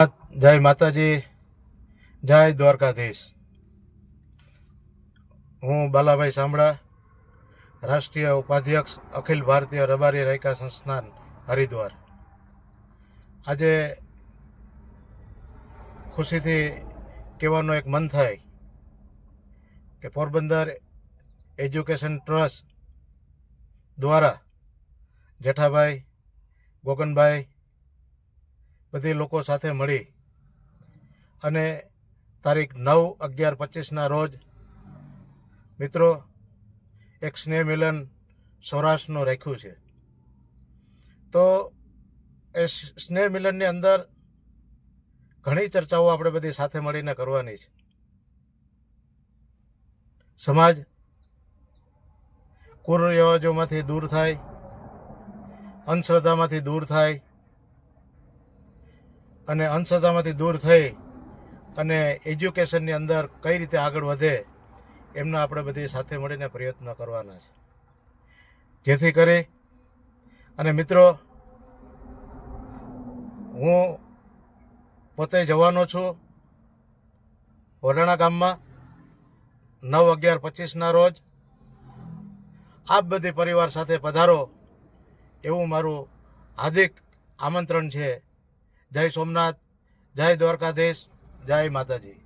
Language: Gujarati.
જય માતાજી, જય દ્વારકાધીશ. હું બાલાભાઈ સાંભળા, રાષ્ટ્રીય ઉપાધ્યક્ષ અખિલ ભારતીય રબારી રાયકા સંસ્થાન હરિદ્વાર. આજે ખુશીથી કહેવાનો એક મન થાય કે પોરબંદર એજ્યુકેશન ટ્રસ્ટ દ્વારા જેઠાભાઈ, ગોગનભાઈ બધી લોકો સાથે મળી. અને તારીખ નવ અગિયાર પચીસના રોજ મિત્રો એક સ્નેહ મિલન સૌરાષ્ટ્રનું રાખ્યું છે. તો એ સ્નેહ મિલનની અંદર ઘણી ચર્ચાઓ આપણે બધી સાથે મળીને કરવાની છે. સમાજ કુરિવાજોમાંથી દૂર થાય, અંધશ્રદ્ધામાંથી દૂર થાય અને અંધશ્રદ્ધામાંથી દૂર થઈ અને એજ્યુકેશનની અંદર કઈ રીતે આગળ વધે, એમના આપણે બધી સાથે મળીને પ્રયત્ન કરવાના છે. જેથી કરી અને મિત્રો, હું પોતે જવાનો છું વડાણા ગામમાં નવ અગિયાર પચીસના રોજ. આપ બધી પરિવાર સાથે પધારો એવું મારું હાર્દિક આમંત્રણ છે. જય સોમનાથ જય દ્વારકાધીશ જય માતાજી.